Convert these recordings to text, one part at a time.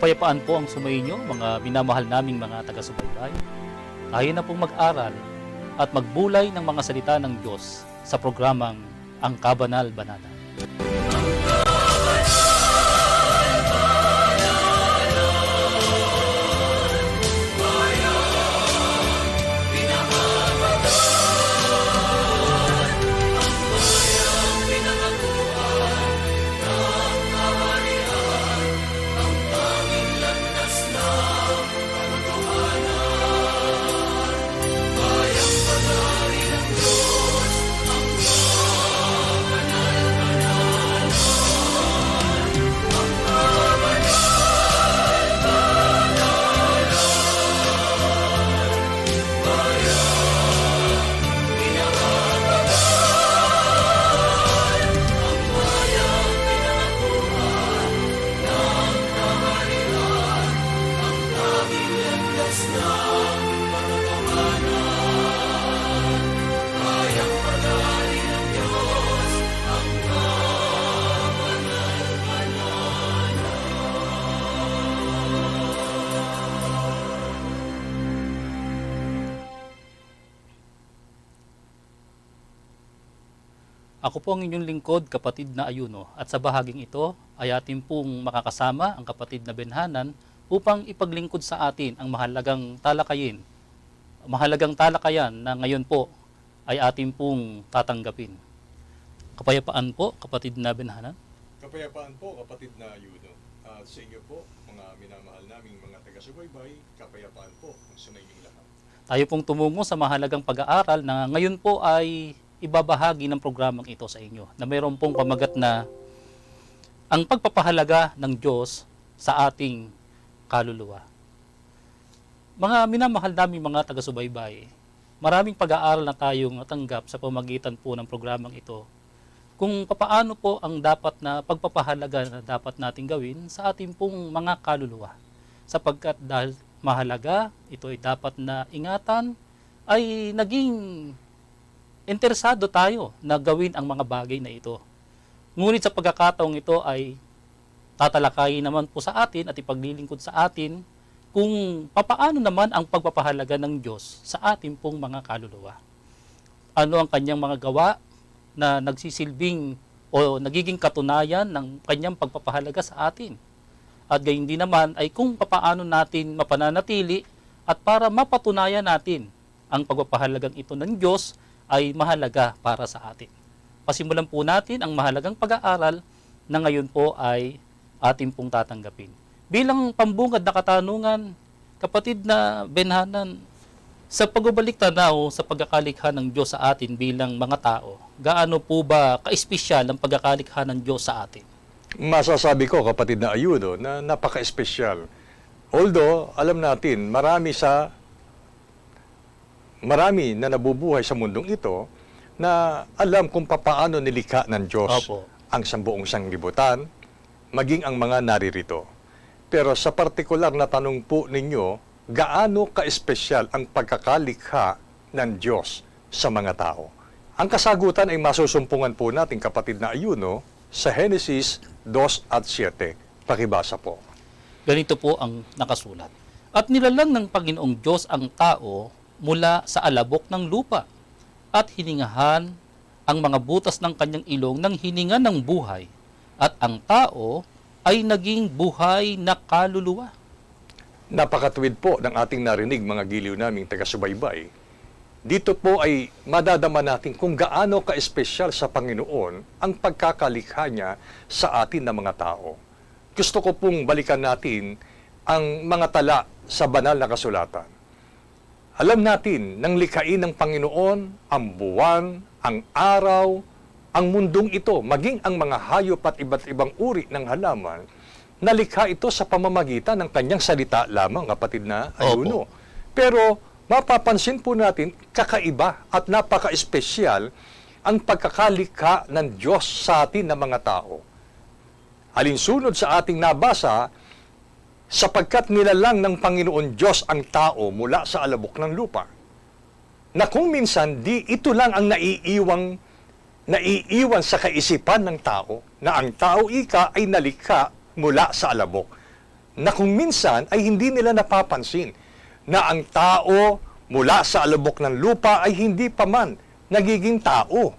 Kapayapaan po ang sumainyo, mga minamahal naming mga taga-subaybay. Tayo na pong mag-aral at magbulay ng mga salita ng Diyos sa programang Ang Kabanal Banana. Ako po ang inyong lingkod, kapatid na Ayuno, at sa bahaging ito ay atin pong makakasama ang kapatid na Benhanan upang ipaglingkod sa atin ang mahalagang talakayin, mahalagang talakayan na ngayon po ay atin pong tatanggapin. Kapayapaan po, kapatid na Benhanan. Kapayapaan po, kapatid na Yuno. At sa inyo po, mga minamahal naming mga taga-subaybay, kapayapaan po ang sumayinyong lahat. Tayo pong tumungo sa mahalagang pag-aaral na ngayon po ay ibabahagi ng programang ito sa inyo na mayroon pong pamagat na ang pagpapahalaga ng Diyos sa ating kaluluwa. Mga minamahal namin mga taga-subaybay, maraming pag-aaral na tayong natanggap sa pamagitan po ng programang ito kung papaano po ang dapat na pagpapahalaga na dapat nating gawin sa ating pong mga kaluluwa. Sapagkat dahil mahalaga, ito ay dapat na ingatan, ay naging interesado tayo na gawin ang mga bagay na ito. Ngunit sa pagkakataong ito ay tatalakayin naman po sa atin at ipaglilingkod sa atin kung papaano naman ang pagpapahalaga ng Diyos sa ating pong mga kaluluwa. Ano ang kanyang mga gawa na nagsisilbing o nagiging katunayan ng kanyang pagpapahalaga sa atin. At gayon din naman ay kung papaano natin mapananatili at para mapatunayan natin ang pagpapahalagang ito ng Diyos ay mahalaga para sa atin. Pasimulan po natin ang mahalagang pag-aaral na ngayon po ay ating pong tatanggapin. Bilang pambungad na katanungan, kapatid na Benhanan, sa pagbabalik tanaw sa pagkakalikha ng Diyos sa atin bilang mga tao, gaano po ba ka-espesyal ang pagkakalikha ng Diyos sa atin? Masasabi ko, kapatid na Ayuno, na napaka-espesyal. Although, alam natin, marami sa marami na nabubuhay sa mundong ito na alam kung papaano nilikha ng Diyos Opo. ang sambuong sanglibutan, maging ang mga naririto. Pero sa partikular na tanong po ninyo, gaano ka-espesyal ang pagkakalikha ng Diyos sa mga tao? Ang kasagutan ay masusumpungan po natin kapatid na ayuno sa Genesis 2 at 7. Pakibasa po. Ganito po ang nakasulat. At nilalang ng Panginoong Diyos ang tao mula sa alabok ng lupa at hiningahan ang mga butas ng kanyang ilong ng hininga ng buhay at ang tao ay naging buhay na kaluluwa. Napakatuwid po ng ating narinig mga giliw naming taga-subaybay. Dito po ay madadama natin kung gaano ka-espesyal sa Panginoon ang pagkakalikha niya sa atin na mga tao. Gusto ko pong balikan natin ang mga tala sa banal na kasulatan. Alam natin nang likhain ng Panginoon ang buwan, ang araw, ang mundong ito, maging ang mga hayop at iba't ibang uri ng halaman, nalikha ito sa pamamagitan ng kanyang salita lamang, kapatid na ayuno. Pero mapapansin po natin, kakaiba at napaka-espesyal ang pagkakalikha ng Diyos sa atin na mga tao. Alinsunod sa ating nabasa, sapagkat nilalang ng Panginoon Diyos ang tao mula sa alabok ng lupa. Na kung minsan di ito lang ang naiiwang naiiwan sa kaisipan ng tao na ang tao ika ay nalikha mula sa alabok. na kung minsan ay hindi nila napapansin na ang tao mula sa alubok ng lupa ay hindi pa man nagiging tao.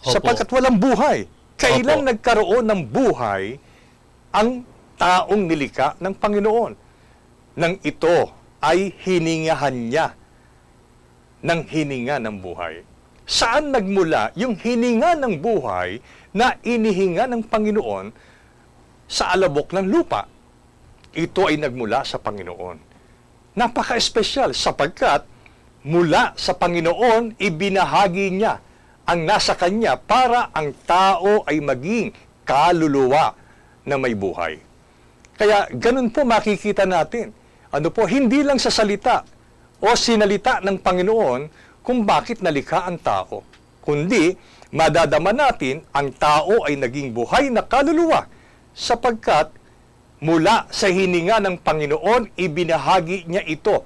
Sapagkat walang buhay. Kailan Opo. nagkaroon ng buhay ang taong nilika ng Panginoon? Nang ito ay hiningahan niya ng hininga ng buhay. Saan nagmula yung hininga ng buhay na inihinga ng Panginoon sa alabok ng lupa? Ito ay nagmula sa Panginoon. Napaka-espesyal sapagkat mula sa Panginoon ibinahagi niya ang nasa kanya para ang tao ay maging kaluluwa na may buhay. Kaya ganun po makikita natin. Ano po, hindi lang sa salita o sinalita ng Panginoon kung bakit nalikha ang tao, kundi madadama natin ang tao ay naging buhay na kaluluwa sapagkat mula sa hininga ng Panginoon ibinahagi niya ito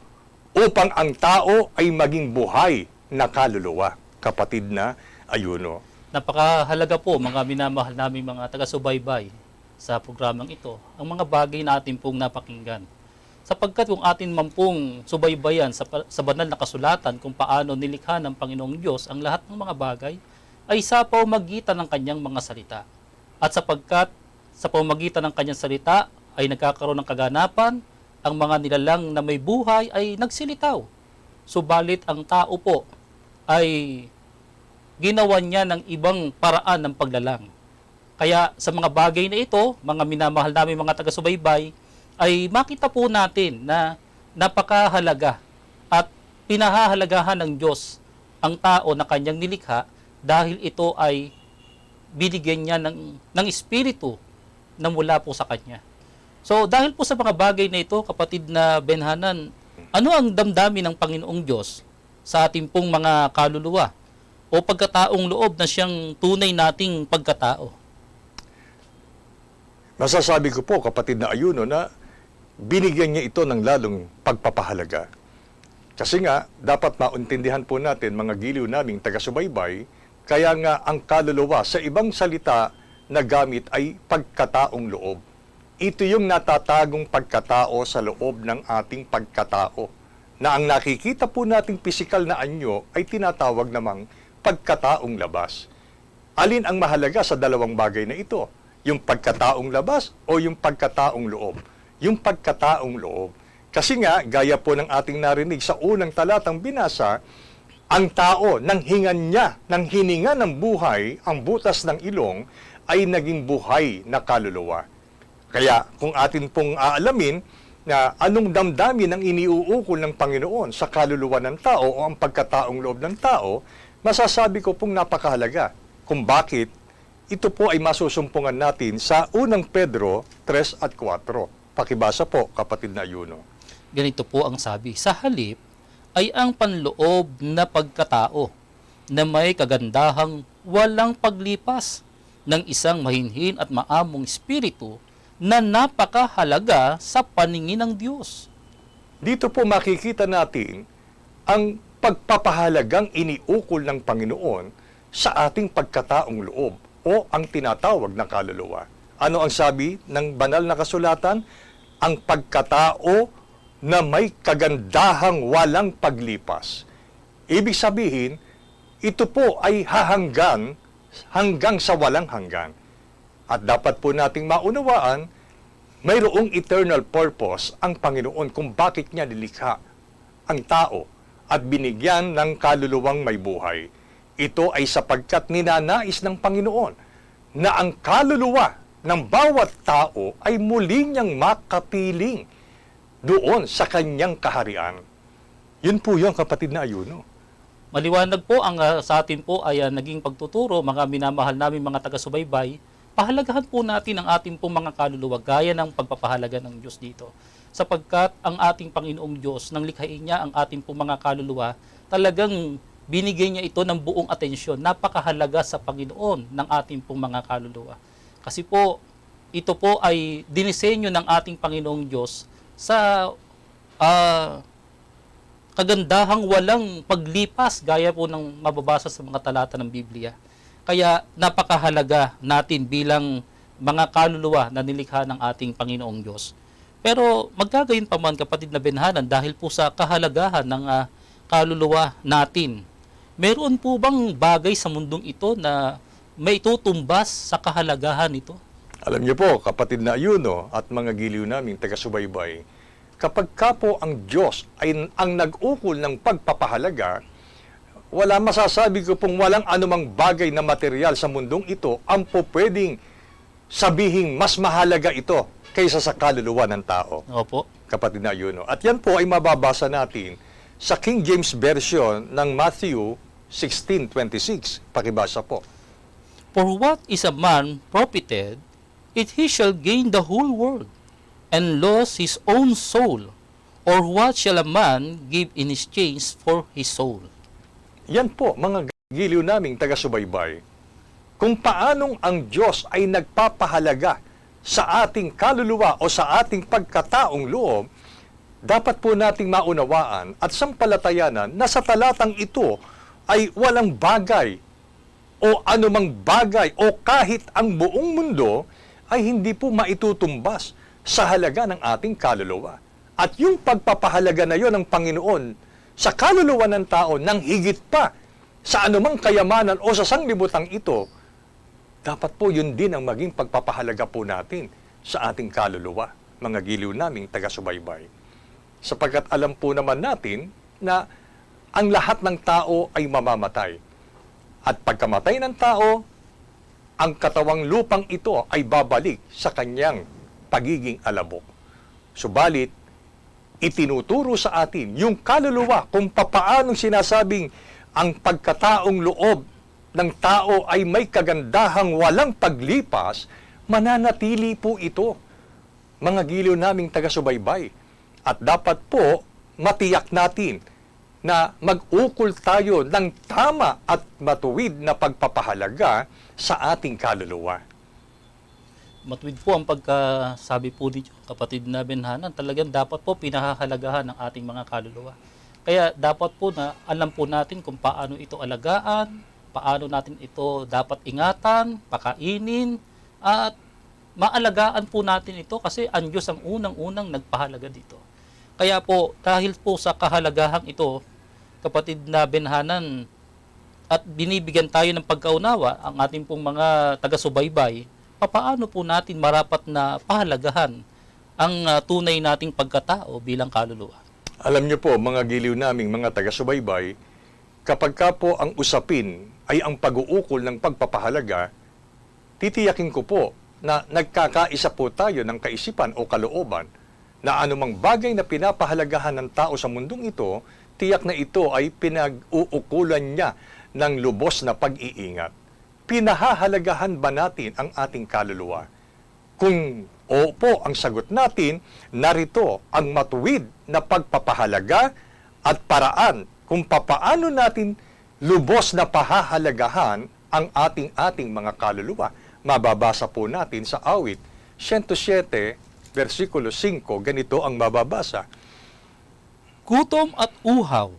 upang ang tao ay maging buhay na kaluluwa. Kapatid na ayuno. Napakahalaga po mga minamahal naming mga taga-subaybay sa programang ito, ang mga bagay natin pong napakinggan. Sapagkat kung atin man pong subaybayan sa, sa banal na kasulatan kung paano nilikha ng Panginoong Diyos ang lahat ng mga bagay, ay sa pamagitan ng kanyang mga salita. At sapagkat sa pamagitan ng kanyang salita ay nagkakaroon ng kaganapan, ang mga nilalang na may buhay ay nagsilitaw. Subalit ang tao po ay ginawa niya ng ibang paraan ng paglalang. Kaya sa mga bagay na ito, mga minamahal namin mga taga-subaybay, ay makita po natin na napakahalaga at pinahahalagahan ng Diyos ang tao na kanyang nilikha dahil ito ay binigyan niya ng, ng espiritu na mula po sa kanya. So dahil po sa mga bagay na ito, kapatid na Benhanan, ano ang damdamin ng Panginoong Diyos sa ating pong mga kaluluwa o pagkataong loob na siyang tunay nating pagkatao? Masasabi ko po, kapatid na ayuno, na binigyan niya ito ng lalong pagpapahalaga. Kasi nga, dapat mauntindihan po natin, mga giliw naming taga-subaybay, kaya nga ang kaluluwa sa ibang salita na gamit ay pagkataong loob. Ito yung natatagong pagkatao sa loob ng ating pagkatao, na ang nakikita po nating pisikal na anyo ay tinatawag namang pagkataong labas. Alin ang mahalaga sa dalawang bagay na ito? Yung pagkataong labas o yung pagkataong loob? Yung pagkataong loob. Kasi nga, gaya po ng ating narinig sa unang talatang binasa, ang tao, nang hingan niya, nang hininga ng buhay, ang butas ng ilong, ay naging buhay na kaluluwa. Kaya kung atin pong aalamin na anong damdamin ang iniuukol ng Panginoon sa kaluluwa ng tao o ang pagkataong loob ng tao, masasabi ko pong napakahalaga kung bakit ito po ay masusumpungan natin sa unang Pedro 3 at 4. Pakibasa po, kapatid na Yuno. Ganito po ang sabi, sa halip ay ang panloob na pagkatao na may kagandahang walang paglipas ng isang mahinhin at maamong espiritu na napakahalaga sa paningin ng Diyos. Dito po makikita natin ang pagpapahalagang iniukol ng Panginoon sa ating pagkataong loob o ang tinatawag na kaluluwa. Ano ang sabi ng banal na kasulatan? Ang pagkatao na may kagandahang walang paglipas. Ibig sabihin, ito po ay hahanggan hanggang sa walang hanggan. At dapat po nating maunawaan, mayroong eternal purpose ang Panginoon kung bakit niya nilikha ang tao at binigyan ng kaluluwang may buhay. Ito ay sapagkat ninanais ng Panginoon na ang kaluluwa ng bawat tao ay muli niyang makapiling doon sa kanyang kaharian. Yun po yung kapatid na ayuno. Maliwanag po ang ah, sa atin po ay ah, naging pagtuturo, mga minamahal namin mga taga-subaybay, pahalagahan po natin ang ating pong mga kaluluwa gaya ng pagpapahalaga ng Diyos dito. Sapagkat ang ating Panginoong Diyos, nang likhain niya ang ating pong mga kaluluwa, talagang binigay niya ito ng buong atensyon. Napakahalaga sa Panginoon ng ating pong mga kaluluwa. Kasi po, ito po ay dinisenyo ng ating Panginoong Diyos sa ah, kagandahang walang paglipas gaya po ng mababasa sa mga talata ng Biblia. Kaya napakahalaga natin bilang mga kaluluwa na nilikha ng ating Panginoong Diyos. Pero magkagayon pa man kapatid na benhanan dahil po sa kahalagahan ng ah, kaluluwa natin. Meron po bang bagay sa mundong ito na may tutumbas sa kahalagahan nito? Alam niyo po, kapatid na Ayuno at mga giliw naming taga-subaybay, kapag ka po ang Diyos ay ang nag-ukol ng pagpapahalaga, wala masasabi ko pong walang anumang bagay na material sa mundong ito ang po pwedeng sabihing mas mahalaga ito kaysa sa kaluluwa ng tao, Opo. kapatid na Ayuno. At yan po ay mababasa natin sa King James Version ng Matthew 16.26. Pakibasa po. For what is a man profited if he shall gain the whole world and lose his own soul? Or what shall a man give in exchange for his soul? Yan po, mga giliw naming taga-subaybay, kung paanong ang Diyos ay nagpapahalaga sa ating kaluluwa o sa ating pagkataong loob, dapat po nating maunawaan at sampalatayanan na sa talatang ito ay walang bagay o anumang bagay o kahit ang buong mundo ay hindi po maitutumbas sa halaga ng ating kaluluwa. At yung pagpapahalaga na yon ng Panginoon sa kaluluwa ng tao nang higit pa sa anumang kayamanan o sa sanglibutan ito, dapat po yun din ang maging pagpapahalaga po natin sa ating kaluluwa, mga giliw naming taga-subaybay. Sapagkat alam po naman natin na ang lahat ng tao ay mamamatay. At pagkamatay ng tao, ang katawang lupang ito ay babalik sa kanyang pagiging alabok. Subalit, itinuturo sa atin yung kaluluwa kung papaanong sinasabing ang pagkataong loob ng tao ay may kagandahang walang paglipas, mananatili po ito. Mga giliw naming taga-subaybay. At dapat po matiyak natin na mag-ukol tayo ng tama at matuwid na pagpapahalaga sa ating kaluluwa. Matuwid po ang pagkasabi po ninyo, kapatid na benhanan. Talagang dapat po pinahahalagahan ng ating mga kaluluwa. Kaya dapat po na alam po natin kung paano ito alagaan, paano natin ito dapat ingatan, pakainin, at maalagaan po natin ito kasi ang Diyos ang unang-unang nagpahalaga dito. Kaya po, dahil po sa kahalagahan ito, kapatid na benhanan, at binibigyan tayo ng pagkaunawa ang ating pong mga taga-subaybay, papaano po natin marapat na pahalagahan ang ah, tunay nating pagkatao bilang kaluluwa. Alam niyo po, mga giliw naming mga taga-subaybay, kapag ka po ang usapin ay ang pag-uukol ng pagpapahalaga, titiyakin ko po na nagkakaisa po tayo ng kaisipan o kalooban na anumang bagay na pinapahalagahan ng tao sa mundong ito, tiyak na ito ay pinag-uukulan niya ng lubos na pag-iingat. Pinahahalagahan ba natin ang ating kaluluwa? Kung opo ang sagot natin, narito ang matuwid na pagpapahalaga at paraan kung papaano natin lubos na pahahalagahan ang ating-ating mga kaluluwa. Mababasa po natin sa awit 107, versikulo 5, ganito ang mababasa. Gutom at uhaw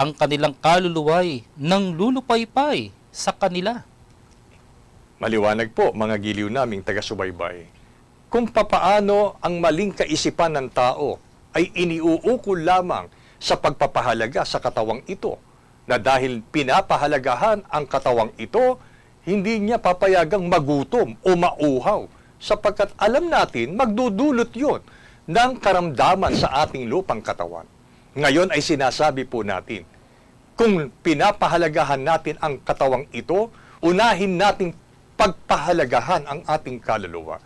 ang kanilang kaluluway ng lulupaypay sa kanila. Maliwanag po, mga giliw naming taga-subaybay. Kung papaano ang maling kaisipan ng tao ay iniuukol lamang sa pagpapahalaga sa katawang ito, na dahil pinapahalagahan ang katawang ito, hindi niya papayagang magutom o mauhaw, sapagkat alam natin magdudulot yon ng karamdaman sa ating lupang katawan. Ngayon ay sinasabi po natin, kung pinapahalagahan natin ang katawang ito, unahin nating pagpahalagahan ang ating kaluluwa.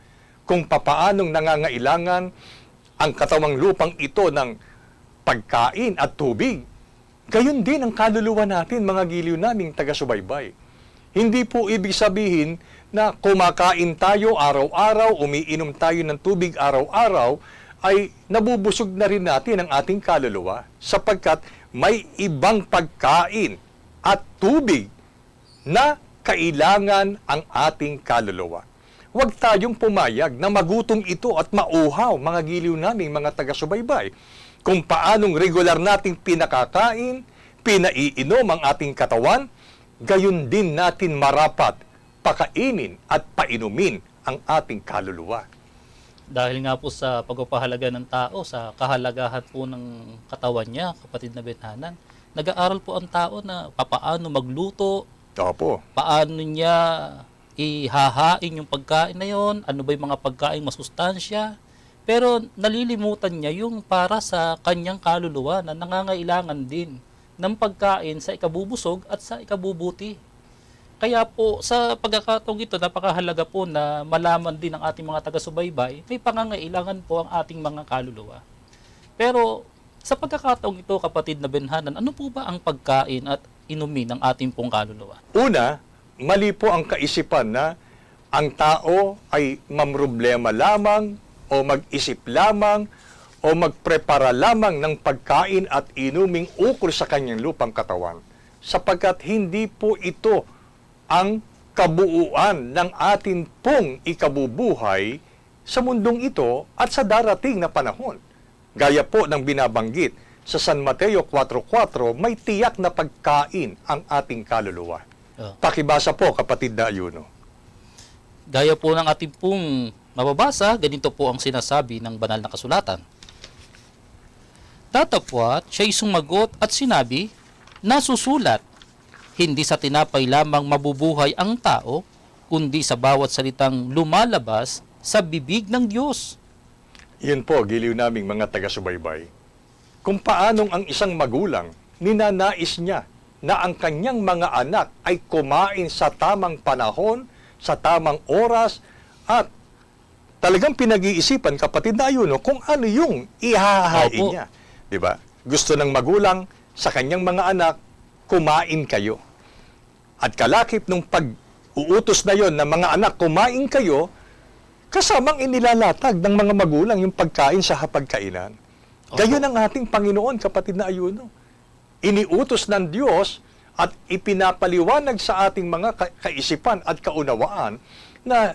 Kung papaanong nangangailangan ang katawang lupang ito ng pagkain at tubig, gayon din ang kaluluwa natin, mga giliw naming taga-subaybay. Hindi po ibig sabihin na kumakain tayo araw-araw, umiinom tayo ng tubig araw-araw, ay nabubusog na rin natin ang ating kaluluwa sapagkat may ibang pagkain at tubig na kailangan ang ating kaluluwa. Huwag tayong pumayag na magutom ito at mauhaw, mga giliw naming mga taga-subaybay, kung paanong regular nating pinakakain, pinaiinom ang ating katawan, gayon din natin marapat pakainin at painumin ang ating kaluluwa. Dahil nga po sa pagpapahalaga ng tao, sa kahalagahan po ng katawan niya, kapatid na Benhanan, nag-aaral po ang tao na papaano magluto, Opo. paano niya ihahain yung pagkain na yon, ano ba yung mga pagkain masustansya. Pero nalilimutan niya yung para sa kanyang kaluluwa na nangangailangan din ng pagkain sa ikabubusog at sa ikabubuti. Kaya po sa pagkakataong ito, napakahalaga po na malaman din ng ating mga taga-subaybay, may pangangailangan po ang ating mga kaluluwa. Pero sa pagkakataong ito, kapatid na Benhanan, ano po ba ang pagkain at inumin ng ating pong kaluluwa? Una, mali po ang kaisipan na ang tao ay mamroblema lamang o mag-isip lamang o magprepara lamang ng pagkain at inuming ukol sa kanyang lupang katawan sapagkat hindi po ito ang kabuuan ng atin pong ikabubuhay sa mundong ito at sa darating na panahon. Gaya po ng binabanggit sa San Mateo 4.4, may tiyak na pagkain ang ating kaluluwa. Oh. Pakibasa po, kapatid na ayuno. Gaya po ng ating pong mababasa, ganito po ang sinasabi ng banal na kasulatan. Tatapwat, siya'y sumagot at sinabi, nasusulat, hindi sa tinapay lamang mabubuhay ang tao, kundi sa bawat salitang lumalabas sa bibig ng Diyos. Yun po, giliw naming mga taga-subaybay. Kung paanong ang isang magulang, ninanais niya na ang kanyang mga anak ay kumain sa tamang panahon, sa tamang oras, at talagang pinag-iisipan, kapatid na ayuno, kung ano yung ihahain Opo. niya. Di ba? Gusto ng magulang sa kanyang mga anak, kumain kayo. At kalakip nung pag-uutos na yon na mga anak, kumain kayo, kasamang inilalatag ng mga magulang yung pagkain sa hapagkainan. Gayon ang ating Panginoon, kapatid na ayuno. Iniutos ng Diyos at ipinapaliwanag sa ating mga ka- kaisipan at kaunawaan na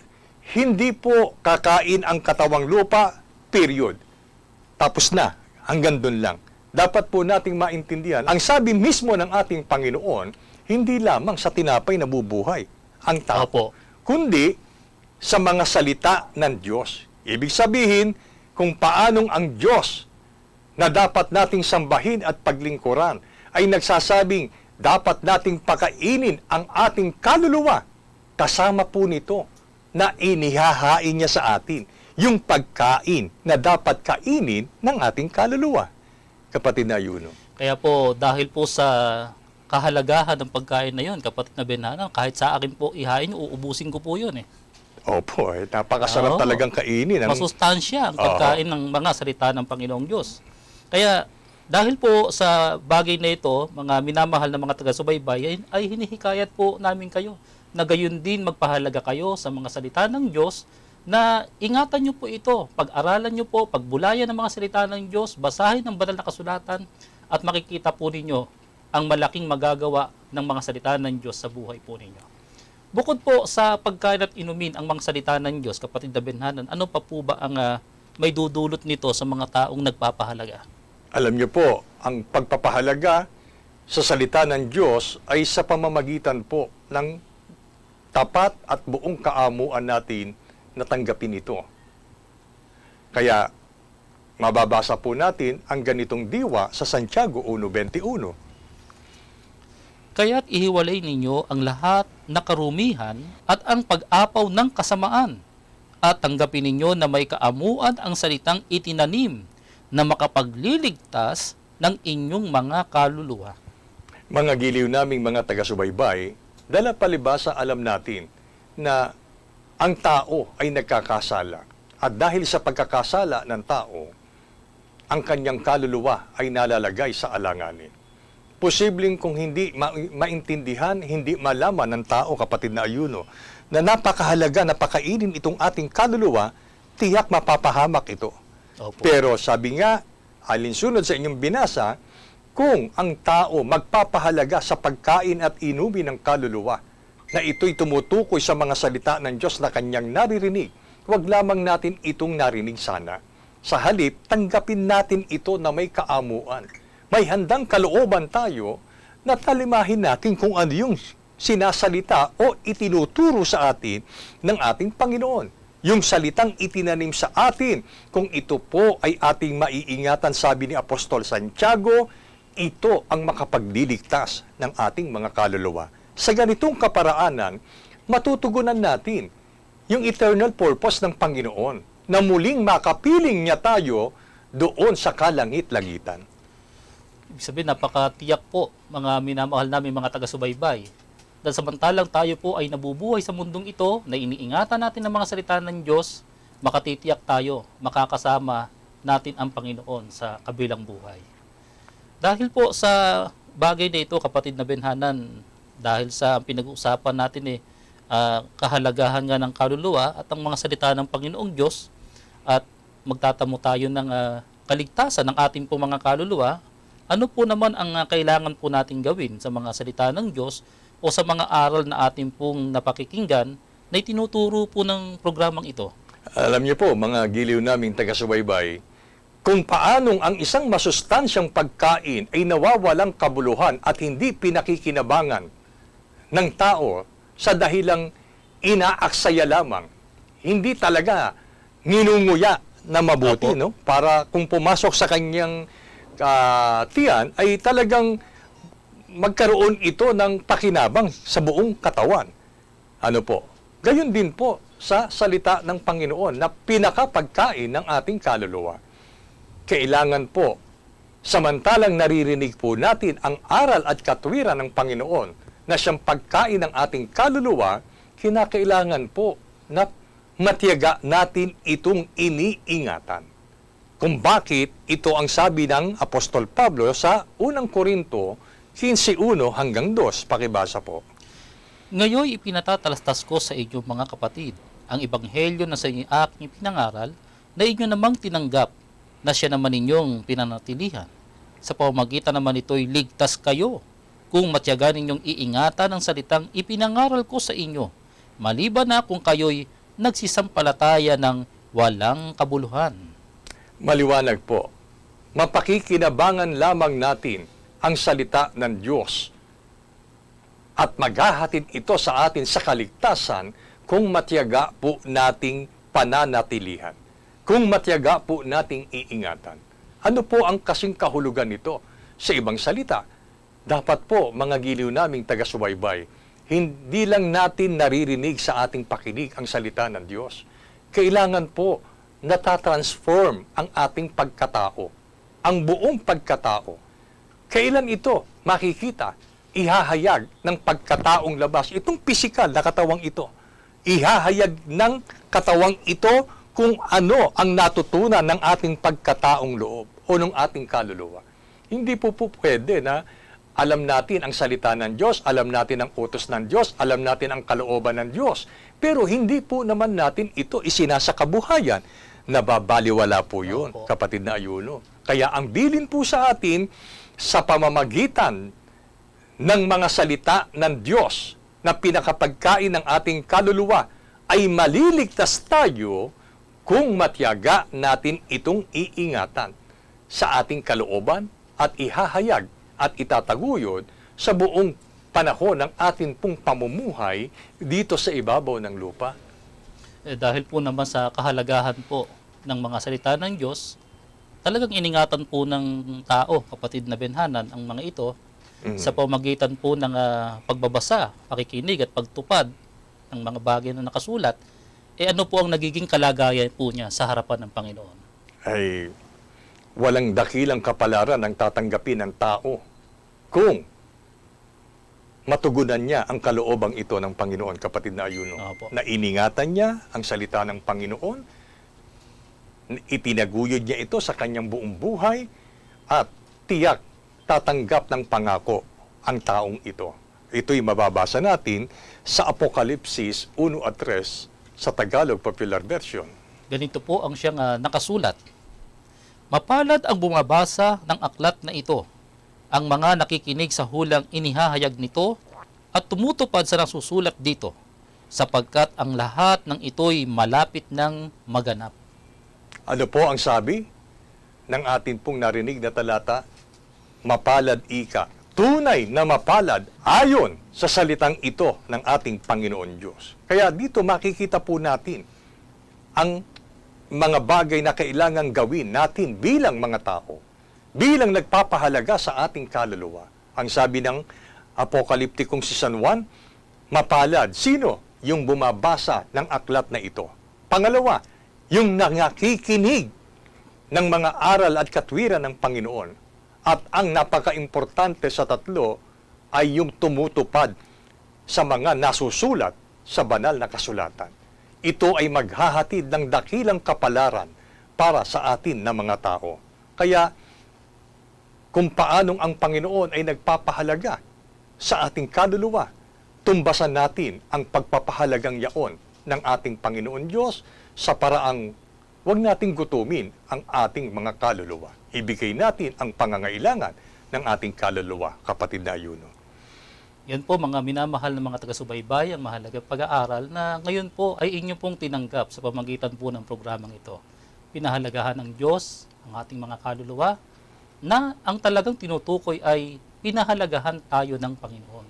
hindi po kakain ang katawang lupa, period. Tapos na, hanggang doon lang. Dapat po nating maintindihan, ang sabi mismo ng ating Panginoon, hindi lamang sa tinapay nabubuhay ang tao, Opo. kundi sa mga salita ng Diyos. Ibig sabihin, kung paanong ang Diyos na dapat nating sambahin at paglingkuran ay nagsasabing dapat nating pakainin ang ating kaluluwa. Kasama po nito na inihahain niya sa atin yung pagkain na dapat kainin ng ating kaluluwa. Kapatid na Yuno. Kaya po, dahil po sa kahalagahan ng pagkain na yon, kapatid na Benhanan, kahit sa akin po ihain, uubusin ko po yun eh. Opo, eh, napakasarap Oo. talagang kainin. Ang, masustansya ang Oo. pagkain ng mga salita ng Panginoong Diyos. Kaya dahil po sa bagay na ito, mga minamahal na mga taga-subaybay, ay, ay hinihikayat po namin kayo na gayon din magpahalaga kayo sa mga salita ng Diyos na ingatan nyo po ito, pag-aralan nyo po, pagbulayan ng mga salita ng Diyos, basahin ang banal na kasulatan at makikita po ninyo ang malaking magagawa ng mga salita ng Diyos sa buhay po ninyo. Bukod po sa pagkain at inumin ang mga salita ng Diyos, kapatid na Benhanan, ano pa po ba ang ah, may dudulot nito sa mga taong nagpapahalaga? alam niyo po, ang pagpapahalaga sa salita ng Diyos ay sa pamamagitan po ng tapat at buong kaamuan natin na tanggapin ito. Kaya, mababasa po natin ang ganitong diwa sa Santiago 1.21. Kaya't ihiwalay ninyo ang lahat na karumihan at ang pag-apaw ng kasamaan at tanggapin ninyo na may kaamuan ang salitang itinanim na makapagliligtas ng inyong mga kaluluwa. Mga giliw naming mga taga-subaybay, dala palibasa alam natin na ang tao ay nagkakasala. At dahil sa pagkakasala ng tao, ang kanyang kaluluwa ay nalalagay sa alanganin. Posibleng kung hindi ma- maintindihan, hindi malaman ng tao, kapatid na ayuno, na napakahalaga na pakainin itong ating kaluluwa, tiyak mapapahamak ito. Opo. Pero sabi nga, alinsunod sa inyong binasa, kung ang tao magpapahalaga sa pagkain at inumin ng kaluluwa, na ito'y tumutukoy sa mga salita ng Diyos na kanyang naririnig, huwag lamang natin itong narinig sana. Sa halip, tanggapin natin ito na may kaamuan. May handang kalooban tayo na talimahin natin kung ano yung sinasalita o itinuturo sa atin ng ating Panginoon. yung salitang itinanim sa atin. Kung ito po ay ating maiingatan, sabi ni Apostol Santiago, ito ang makapagliligtas ng ating mga kaluluwa. Sa ganitong kaparaanan, matutugunan natin yung eternal purpose ng Panginoon na muling makapiling niya tayo doon sa kalangit-langitan. Ibig sabihin, napakatiyak po mga minamahal namin mga taga-subaybay. Dahil samantalang tayo po ay nabubuhay sa mundong ito, na iniingatan natin ng mga salita ng Diyos, makatitiyak tayo, makakasama natin ang Panginoon sa kabilang buhay. Dahil po sa bagay na ito, kapatid na Benhanan, dahil sa pinag-uusapan natin eh, ah, kahalagahan nga ng kaluluwa at ang mga salita ng Panginoong Diyos at magtatamo tayo ng ah, kaligtasan ng ating po mga kaluluwa, ano po naman ang ah, kailangan po natin gawin sa mga salita ng Diyos o sa mga aral na ating pong napakikinggan na itinuturo po ng programang ito? Alam niyo po, mga giliw naming taga-subaybay, kung paanong ang isang masustansyang pagkain ay nawawalang kabuluhan at hindi pinakikinabangan ng tao sa dahilang inaaksaya lamang. Hindi talaga nginunguya na mabuti, Opo. no? Para kung pumasok sa kanyang ah, tiyan ay talagang magkaroon ito ng pakinabang sa buong katawan. Ano po? Gayon din po sa salita ng Panginoon na pinakapagkain ng ating kaluluwa. Kailangan po, samantalang naririnig po natin ang aral at katwiran ng Panginoon na siyang pagkain ng ating kaluluwa, kinakailangan po na matiyaga natin itong iniingatan. Kung bakit ito ang sabi ng Apostol Pablo sa unang Korinto 15.1 hanggang 2. Pakibasa po. Ngayon ipinatatalastas ko sa inyo mga kapatid ang ebanghelyo na sa inyo aking pinangaral na inyo namang tinanggap na siya naman ninyong pinanatilihan. Sa pamamagitan naman ito'y ligtas kayo kung matyaga ninyong iingatan ang salitang ipinangaral ko sa inyo, maliban na kung kayo'y nagsisampalataya ng walang kabuluhan. Maliwanag po, mapakikinabangan lamang natin ang salita ng Diyos at maghahatid ito sa atin sa kaligtasan kung matyaga po nating pananatilihan. Kung matyaga po nating iingatan. Ano po ang kasing kahulugan nito? Sa ibang salita, dapat po mga giliw naming taga-subaybay, hindi lang natin naririnig sa ating pakinig ang salita ng Diyos. Kailangan po natatransform ang ating pagkatao, ang buong pagkatao. Kailan ito makikita, ihahayag ng pagkataong labas, itong pisikal na katawang ito, ihahayag ng katawang ito kung ano ang natutunan ng ating pagkataong loob o ng ating kaluluwa. Hindi po po pwede na alam natin ang salita ng Diyos, alam natin ang utos ng Diyos, alam natin ang kalooban ng Diyos. Pero hindi po naman natin ito isinasakabuhayan. Nababaliwala po yun, Opo. kapatid na ayuno. Kaya ang bilin po sa atin sa pamamagitan ng mga salita ng Diyos na pinakapagkain ng ating kaluluwa ay maliligtas tayo kung matyaga natin itong iingatan sa ating kalooban at ihahayag at itataguyod sa buong panahon ng ating pong pamumuhay dito sa ibabaw ng lupa. Eh, dahil po naman sa kahalagahan po ng mga salita ng Diyos, talagang iningatan po ng tao, kapatid na Benhanan, ang mga ito Mhm. sa pamagitan po ng ah, pagbabasa, pakikinig at pagtupad ng mga bagay na nakasulat, eh ano po ang nagiging kalagayan po niya sa harapan ng Panginoon? ay walang dakilang kapalaran ang tatanggapin ng tao kung matugunan niya ang kaloobang ito ng Panginoon, kapatid na ayuno. Opo. Na iningatan niya ang salita ng Panginoon, itinaguyod niya ito sa kanyang buong buhay, at tiyak tatanggap ng pangako ang taong ito. Ito'y mababasa natin sa Apokalipsis 1 at 3 sa Tagalog Popular Version. Ganito po ang siyang ah, nakasulat. Mapalad ang bumabasa ng aklat na ito, ang mga nakikinig sa hulang inihahayag nito at tumutupad sa nasusulat dito, sapagkat ang lahat ng ito'y malapit ng maganap. Ano po ang sabi ng atin pong narinig na talata? Mapalad ika. Tunay na mapalad ayon sa salitang ito ng ating Panginoon Diyos. Kaya dito makikita po natin ang mga bagay na kailangang gawin natin bilang mga tao, bilang nagpapahalaga sa ating kaluluwa. Ang sabi ng apokaliptikong si San Juan, mapalad. Sino? Yung bumabasa ng aklat na ito. Pangalawa, yung nangakikinig ng mga aral at katwiran ng Panginoon. At ang napaka-importante sa tatlo ay yung tumutupad sa mga nasusulat sa banal na kasulatan. Ito ay maghahatid ng dakilang kapalaran para sa atin na mga tao. Kaya kung paanong ang Panginoon ay nagpapahalaga sa ating kaluluwa, tumbasan natin ang pagpapahalagang yaon ng ating Panginoon Diyos sa paraang huwag nating gutumin ang ating mga kaluluwa. Ibigay natin ang pangangailangan ng ating kaluluwa, kapatid na Yuno. Yan po mga minamahal ng mga taga-subaybay, ang mahalagang pag-aaral na ngayon po ay inyo pong tinanggap sa pamagitan po ng programang ito. Pinahalagahan ng Diyos ang ating mga kaluluwa na ang talagang tinutukoy ay pinahalagahan tayo ng Panginoon.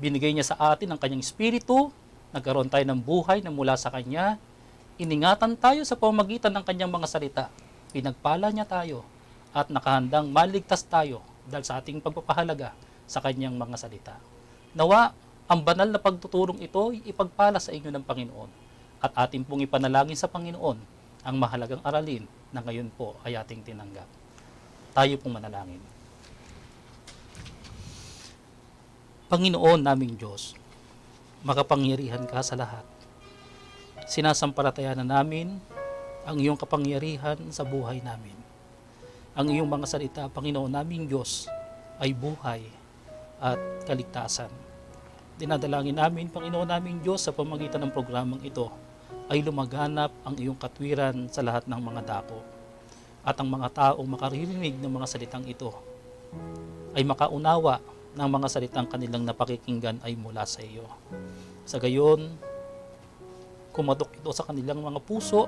Binigay niya sa atin ang kanyang espiritu, nagkaroon tayo ng buhay na mula sa kanya, iningatan tayo sa pamagitan ng kanyang mga salita, pinagpala niya tayo, at nakahandang maligtas tayo dahil sa ating pagpapahalaga sa kanyang mga salita. Nawa, ang banal na pagtuturong ito ay ipagpala sa inyo ng Panginoon at ating pong ipanalangin sa Panginoon ang mahalagang aralin na ngayon po ay ating tinanggap. Tayo pong manalangin. Panginoon naming Diyos, makapangyarihan ka sa lahat. Sinasampalataya na namin ang iyong kapangyarihan sa buhay namin. Ang iyong mga salita, Panginoon naming Diyos, ay buhay at kaligtasan. Dinadalangin namin, Panginoon naming Diyos, sa pamagitan ng programang ito, ay lumaganap ang iyong katwiran sa lahat ng mga dako. At ang mga taong makaririnig ng mga salitang ito ay makaunawa ng mga salitang kanilang napakikinggan ay mula sa iyo. Sa gayon, kumatok ito sa kanilang mga puso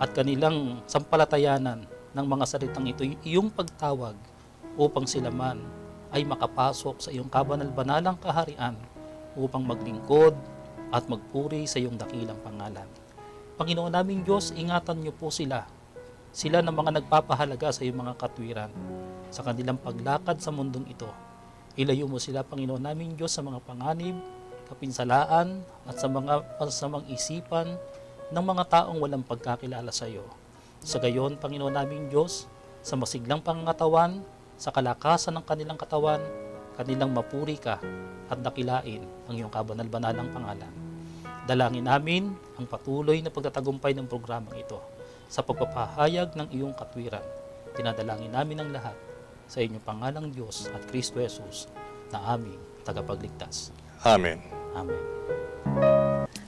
at kanilang sampalatayanan ng mga salitang ito iyong pagtawag upang sila man ay makapasok sa iyong kabanal-banalang kaharian upang maglingkod at magpuri sa iyong dakilang pangalan. Panginoon naming Diyos, ingatan niyo po sila. Sila na mga nagpapahalaga sa iyong mga katwiran sa kanilang paglakad sa mundong ito. Ilayo mo sila, Panginoon naming Diyos, sa mga panganib, kapinsalaan at sa mga pasamang isipan ng mga taong walang pagkakilala sa iyo. Sa gayon, Panginoon naming Diyos, sa masiglang pangangatawan, sa kalakasan ng kanilang katawan, kanilang mapuri ka at dakilain ang iyong kabanal-banalang pangalan. Dalangin namin ang patuloy na pagtatagumpay ng programang ito sa pagpapahayag ng iyong katwiran. Tinadalangin namin ang lahat sa inyong pangalang Diyos at Kristo Jesus na aming tagapagligtas. Amen. Amen.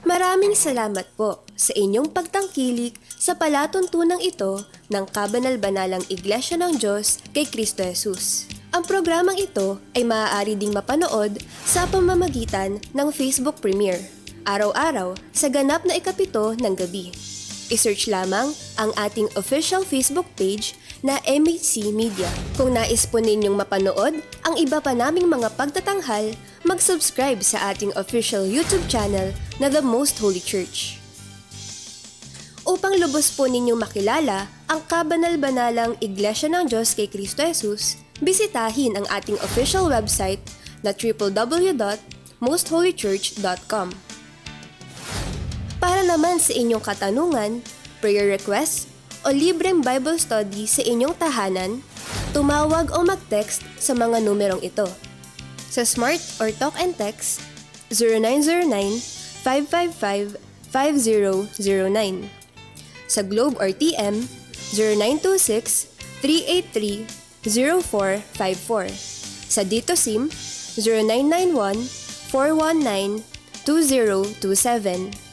Maraming salamat po sa inyong pagtangkilik sa palatuntunang ito ng Kabanal-Banalang Iglesia ng Diyos kay Kristo Jesus. Ang programang ito ay maaari ding mapanood sa pamamagitan ng Facebook Premiere, araw-araw sa ganap na ikapito ng gabi. I-search lamang ang ating official Facebook page na MHC Media. Kung nais po ninyong mapanood ang iba pa naming mga pagtatanghal, mag-subscribe sa ating official YouTube channel na The Most Holy Church. Upang lubos po ninyong makilala ang kabanal-banalang Iglesia ng Diyos kay Kristo Jesus, bisitahin ang ating official website na www.mostholychurch.com. Para naman sa inyong katanungan, prayer request, o libreng Bible study sa inyong tahanan, tumawag o mag-text sa mga numerong ito. Sa Smart or Talk and Text, 0909-555-5009. Sa Globe or TM, 0926-383-0454. Sa Dito SIM, 0991-419-2027.